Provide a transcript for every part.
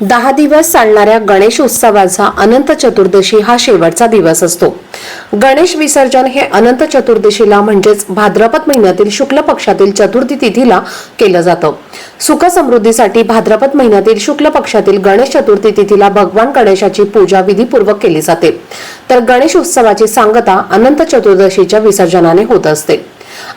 दहा दिवस चालणाऱ्या गणेश उत्सवाचा अनंत चतुर्दशी हा शेवटचा दिवस असतो. गणेश विसर्जन हे अनंत चतुर्दशीला म्हणजेच भाद्रपद महिन्यातील शुक्ल पक्षातील चतुर्थी तिथीला केलं जातं. सुख समृद्धीसाठी भाद्रपद महिन्यातील शुक्ल पक्षातील गणेश चतुर्थी तिथीला भगवान गणेशाची पूजा विधीपूर्वक केली जाते. तर गणेश उत्सवाची सांगता अनंत चतुर्दशीच्या विसर्जनाने होत असते.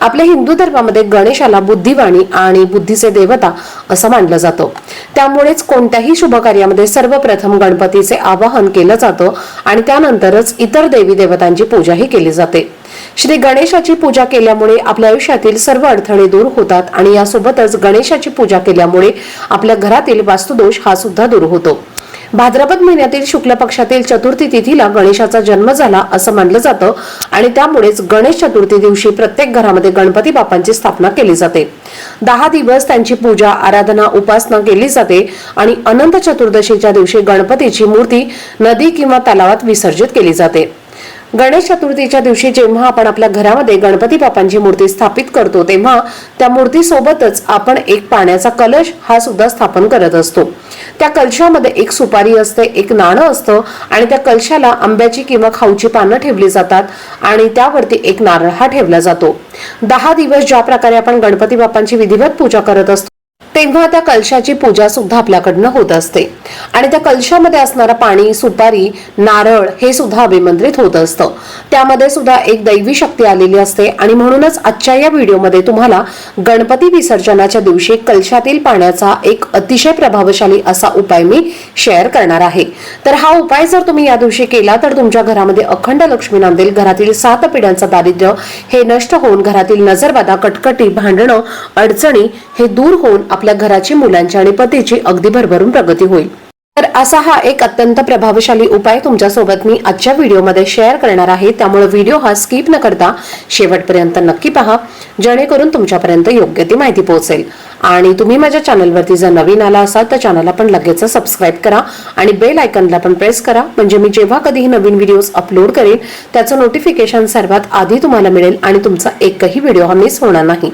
आपल्या हिंदू धर्मामध्ये गणेशाला बुद्धिवाणी आणि बुद्धीचे देवता असं मानलं जातं. त्यामुळेच कोणत्याही शुभ कार्यामध्ये सर्वप्रथम गणपतीचे आवाहन केलं जातं आणि त्यानंतरच इतर देवी देवतांची पूजाही केली जाते. श्री गणेशाची पूजा केल्यामुळे आपल्या आयुष्यातील सर्व अडथळे दूर होतात आणि यासोबतच गणेशाची पूजा केल्यामुळे आपल्या घरातील वास्तुदोष हा सुद्धा दूर होतो. भाद्रपद महिन्यातील शुक्ल पक्षातील चतुर्थी तिथीला गणेशाचा जन्म झाला असं मानलं जातं आणि त्यामुळेच गणेश चतुर्थी दिवशी प्रत्येक घरामध्ये गणपती बाप्पांची स्थापना केली जाते. दहा दिवस त्यांची पूजा आराधना उपासना केली जाते आणि अनंत चतुर्दशीच्या दिवशी गणपतीची मूर्ती नदी किंवा तलावात विसर्जित केली जाते. गणेश चतुर्थीच्या दिवशी जेव्हा आपण आपल्या घरामध्ये गणपती बाप्पांची मूर्ती स्थापित करतो तेव्हा त्या मूर्तीसोबतच आपण एक पाण्याचा कलश हा सुद्धा स्थापन करत असतो. त्या कलशामध्ये एक सुपारी असते एक नाणं असतं आणि त्या कलशाला आंब्याची किंवा खाऊची पानं ठेवली जातात आणि त्यावरती एक नारळ हा ठेवला जातो. दहा दिवस ज्या प्रकारे आपण गणपती बाप्पांची विधिवत पूजा करत असतो तेव्हा त्या कलशाची पूजा सुद्धा आपल्याकडनं होत असते. आणि त्या कलशामध्ये असणारं पाणी सुपारी नारळ हे सुद्धा अभिमंत्रित होत असतं. त्यामध्ये सुद्धा एक दैवी शक्ती आलेली असते आणि म्हणूनच आजच्या या व्हिडिओमध्ये तुम्हाला गणपती विसर्जनाच्या दिवशी कलशातील पाण्याचा एक अतिशय प्रभावशाली असा उपाय मी शेअर करणार आहे. तर हा उपाय जर तुम्ही या दिवशी केला तर तुमच्या घरामध्ये अखंड लक्ष्मी नांदेल घरातील सात पिढ्यांचं दारिद्र्य हे नष्ट होऊन घरातील नजरबाधा कटकटी भांडणं अडचणी हे दूर होऊन आपल्या घराची मुलांची आणि पतीची अगदी भरभरून प्रगती होईल. तर असा हा एक अत्यंत प्रभावशाली उपाय तुमच्यासोबत मी आजच्या व्हिडिओमध्ये शेअर करणार आहे. त्यामुळे व्हिडिओ हा स्किप न करता शेवटपर्यंत नक्की पहा जेणेकरून तुमच्यापर्यंत योग्य ती माहिती पोहोचेल. आणि तुम्ही माझ्या चॅनलवरती जर नवीन आला असाल तर चॅनलला पण लगेच सबस्क्राईब करा आणि बेल आयकनला पण प्रेस करा. म्हणजे मी जेव्हा कधीही नवीन व्हिडिओज अपलोड करेन त्याचं नोटिफिकेशन सर्वात आधी तुम्हाला मिळेल आणि तुमचा एकही व्हिडिओ हा मिस होणार नाही.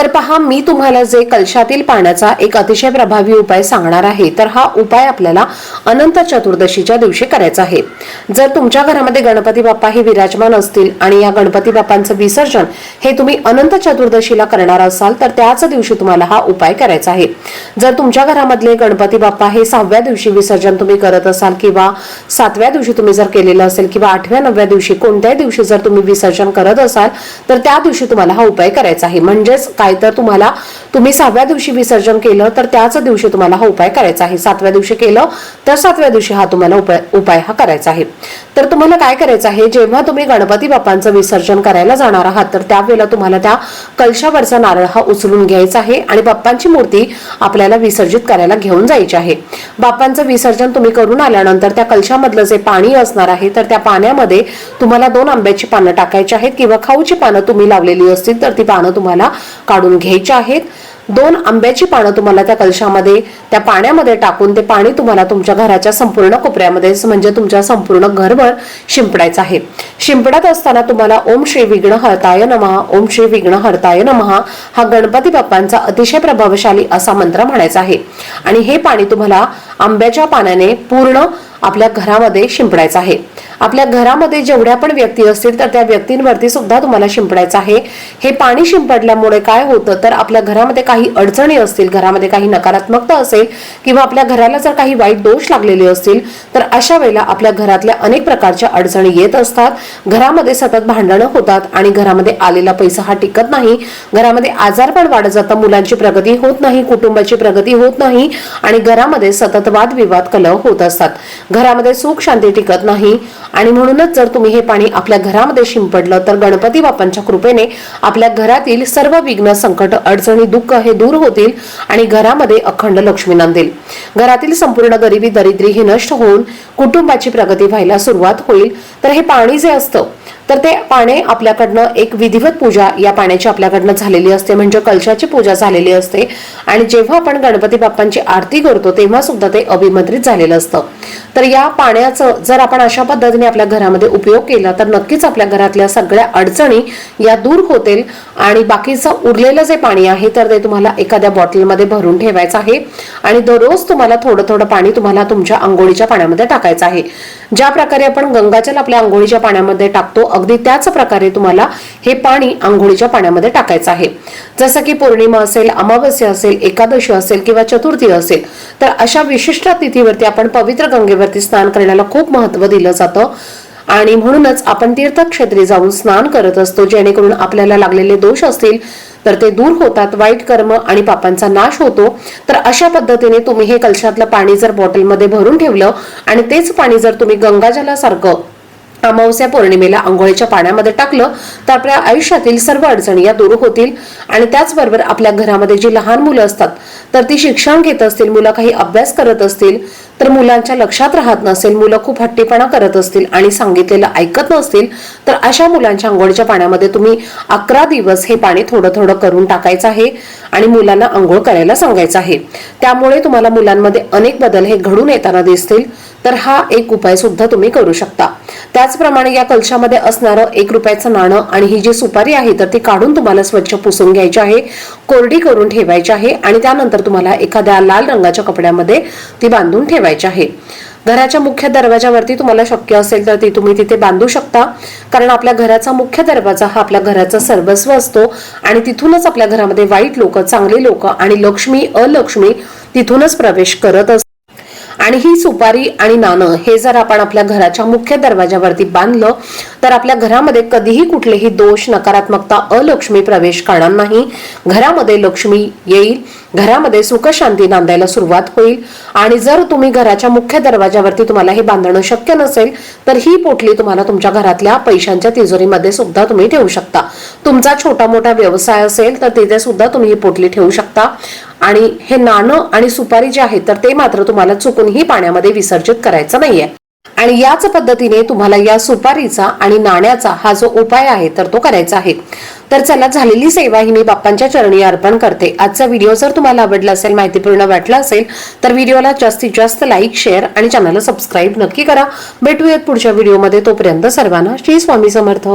तर पहा मी तुम्हाला जे कलशातील पाण्याचा एक अतिशय प्रभावी उपाय सांगणार आहे तर हा उपाय आपल्याला अनंत चतुर्दशीच्या दिवशी करायचा आहे. जर तुमच्या घरामध्ये गणपती बाप्पा हे विराजमान असतील आणि या गणपती बाप्पांचं विसर्जन हे तुम्ही अनंत चतुर्दशीला करणार असाल तर त्याच दिवशी तुम्हाला हा उपाय करायचा आहे. जर तुमच्या घरामधले गणपती बाप्पा हे सहाव्या दिवशी विसर्जन तुम्ही करत असाल किंवा सातव्या दिवशी तुम्ही जर केलेलं असेल किंवा आठव्या नवव्या दिवशी कोणत्याही दिवशी जर तुम्ही विसर्जन करत असाल तर त्या दिवशी तुम्हाला हा उपाय करायचा आहे. म्हणजेच काय आहे तर तुम्हाला तुम्ही सहाव्या दिवशी विसर्जन केलं तर त्याच दिवशी तुम्हाला हा उपाय करायचा आहे. सातव्या दिवशी केलं तर सातव्या दिवशी हा तुम्हाला उपाय उपाय हा करायचा आहे. तर तुम्हाला काय करायचं आहे जेव्हा तुम्ही गणपती बाप्पांचं विसर्जन करायला जाणार आहात तर त्यावेळेला तुम्हाला त्या कलशावरचा नारळ हा उचलून घ्यायचा आहे आणि बाप्पांची मूर्ती आपल्याला विसर्जित करायला घेऊन जायची आहे. बाप्पांचं विसर्जन तुम्ही करून आल्यानंतर त्या कलशामधलं जे पाणी असणार आहे तर त्या पाण्यामध्ये तुम्हाला दोन आंब्याची पानं टाकायची आहेत किंवा खाऊची पानं तुम्ही लावलेली असतील तर ती पानं तुम्हाला काढून घ्यायची आहेत. दोन आंब्याची पानं तुम्हाला त्या कलशामध्ये त्या पाण्यामध्ये टाकून ते पाणी तुम्हाला तुमच्या घराच्या संपूर्ण कोपऱ्यामध्ये म्हणजे तुमच्या संपूर्ण घरभर शिंपडायचं आहे. शिंपडत असताना तुम्हाला ओम श्री विघ्न हरताय नमहा ओम श्री विघ्न हरताय नमहा हा गणपती बाप्पांचा अतिशय प्रभावशाली असा मंत्र म्हणायचा आहे. आणि हे पाणी तुम्हाला आंब्याच्या पाण्याने पूर्ण आपल्या घरामध्ये शिंपडायचं आहे. आपल्या घरामध्ये जेवढ्या पण व्यक्ती असतील तर त्या व्यक्तींवरती सुद्धा तुम्हाला शिंपडायचं आहे. हे पाणी शिंपडल्यामुळे काय होतं तर आपल्या घरामध्ये काही अडचणी असतील घरामध्ये काही नकारात्मकता असेल किंवा आपल्या घराला जर काही वाईट दोष लागलेले असतील तर अशा वेळेला आपल्या घरातल्या अनेक प्रकारच्या अडचणी येत असतात. घरामध्ये सतत भांडणं होतात आणि घरामध्ये आलेला पैसा हा टिकत नाही. घरामध्ये आजार पण वाढत जातं मुलांची प्रगती होत नाही कुटुंबाची प्रगती होत नाही आणि घरामध्ये सतत वादविवाद कलह होत असतात. घरामध्ये सुख शांती टिकत नाही आणि म्हणूनच जर तुम्ही हे पाणी आपल्या घरामध्ये शिंपडलं तर गणपती बाप्पांच्या कृपेने आपल्या घरातील सर्व विघ्न संकट अडचणी दुःख हे दूर होतील आणि घरामध्ये अखंड लक्ष्मी नांदेल. घरातील संपूर्ण गरिबी दरिद्री ही नष्ट होऊन कुटुंबाची प्रगती व्हायला सुरुवात होईल. तर हे पाणी जे असतं तर ते पाणी आपल्याकडनं एक विधिवत पूजा या पाण्याची आपल्याकडनं झालेली असते म्हणजे कलशाची पूजा झालेली असते. आणि जेव्हा आपण गणपती बाप्पांची आरती करतो तेव्हा सुद्धा ते अभिमंत्रित झालेलं असतं. तर या पाण्याचं जर आपण अशा पद्धतीने आपल्या घरामध्ये उपयोग केला तर नक्कीच आपल्या घरातल्या सगळ्या अडचणी या दूर होतील. आणि बाकीचं उरलेलं जे पाणी आहे तर ते तुम्हाला एखाद्या बॉटलमध्ये भरून ठेवायचं आहे. आणि दररोज तुम्हाला थोडं थोडं पाणी तुम्हाला तुमच्या आंघोळीच्या पाण्यामध्ये टाकायचं आहे. ज्या प्रकारे आपण गंगाजल आपल्या आंघोळीच्या पाण्यामध्ये टाकतो अगदी त्याच प्रकारे तुम्हाला हे पाणी आंघोळीच्या पाण्यामध्ये टाकायचं आहे. जसं की पौर्णिमा असेल अमावस्या असेल एकादशी असेल किंवा चतुर्थी असेल तर अशा विशिष्ट तिथीवरती आपण पवित्र गंगेवरती स्नान करण्याला खूप महत्त्व दिलं जातं. आणि म्हणूनच आपण तीर्थक्षेत्री जाऊन स्नान करत असतो जेणेकरून आपल्याला लागलेले दोष असतील तर ते दूर होतात वाईट कर्म आणि पापांचा नाश होतो. तर अशा पद्धतीने तुम्ही हे कलशातलं पाणी जर बॉटलमध्ये भरून ठेवलं आणि तेच पाणी जर तुम्ही गंगाजलासारखं अमावस्या पौर्णिमेला आंघोळीच्या पाण्यामध्ये टाकलं तर आपल्या आयुष्यातील सर्व अडचणी या दूर होतील. आणि त्याचबरोबर आपल्या घरामध्ये जी लहान मुलं असतात तर ती शिक्षण घेत असतील मुलं काही अभ्यास करत असतील तर मुलांच्या लक्षात राहत नसेल मुलं खूप हट्टीपणा करत असतील आणि सांगितलेलं ऐकत नसतील तर अशा मुलांच्या आंघोळीच्या पाण्यामध्ये तुम्ही अकरा दिवस हे पाणी थोडं थोडं करून टाकायचं आहे आणि मुलांना आंघोळ करायला सांगायचं आहे. त्यामुळे तुम्हाला मुलांमध्ये अनेक बदल हे घडून येताना दिसतील. तर हा एक उपाय सुद्धा तुम्ही करू शकता. त्याचप्रमाणे या कलशामध्ये असणारं एक रुपयाचं नाणं आणि ही जी सुपारी आहे तर ती काढून तुम्हाला स्वच्छ पुसून घ्यायची आहे कोरडी करून ठेवायची आहे आणि त्यानंतर तुम्हाला एखाद्या लाल रंगाच्या कपड्यामध्ये ती बांधून ठेवायची आहे. घराच्या मुख्य दरवाजावरती तुम्हाला शक्य असेल तर ती तुम्ही तिथे बांधू शकता. कारण आपल्या घराचा मुख्य दरवाजा हा आपल्या घराचा सर्वस्व असतो आणि तिथूनच आपल्या घरामध्ये वाईट लोक चांगले लोक आणि लक्ष्मी अलक्ष्मी तिथूनच प्रवेश करत असतात. आणि ही सुपारी आणि नाणं हे जर आपण आपल्या घराच्या मुख्य दरवाजावरती बांधलं तर आपल्या घरामध्ये कधीही कुठलेही दोष नकारात्मकता अलक्ष्मी प्रवेश करणार नाही. घरामध्ये लक्ष्मी येईल. घरामध्ये सुखशांती नांदायला सुरुवात होईल. आणि जर तुम्ही घराच्या मुख्य दरवाजावरती तुम्हाला हे बांधणं शक्य नसेल तर ही पोटली तुम्हाला तुमच्या घरातल्या पैशांच्या तिजोरीमध्ये सुद्धा तुम्ही ठेवू शकता. तुमचा छोटा मोठा व्यवसाय असेल तर तिथे सुद्धा तुम्ही ही पोटली ठेवू शकता. आणि हे नाणं आणि सुपारी जे आहे तर ते मात्र तुम्हाला चुकूनही पाण्यामध्ये विसर्जित करायचं नाहीये. आणि याच पद्धतीने तुम्हाला या सुपारीचा आणि नाण्याचा हा जो उपाय आहे तर तो करायचा आहे. तर चला झालेली सेवा ही मी बाप्पांच्या चरणी अर्पण करते. आजचा व्हिडिओ जर तुम्हाला आवडला असेल माहितीपूर्ण वाटला असेल तर व्हिडिओला जास्तीत जास्त लाईक शेअर आणि चॅनलला सबस्क्राईब नक्की करा. भेटूयात पुढच्या व्हिडिओमध्ये. तोपर्यंत सर्वांना श्री स्वामी समर्थ.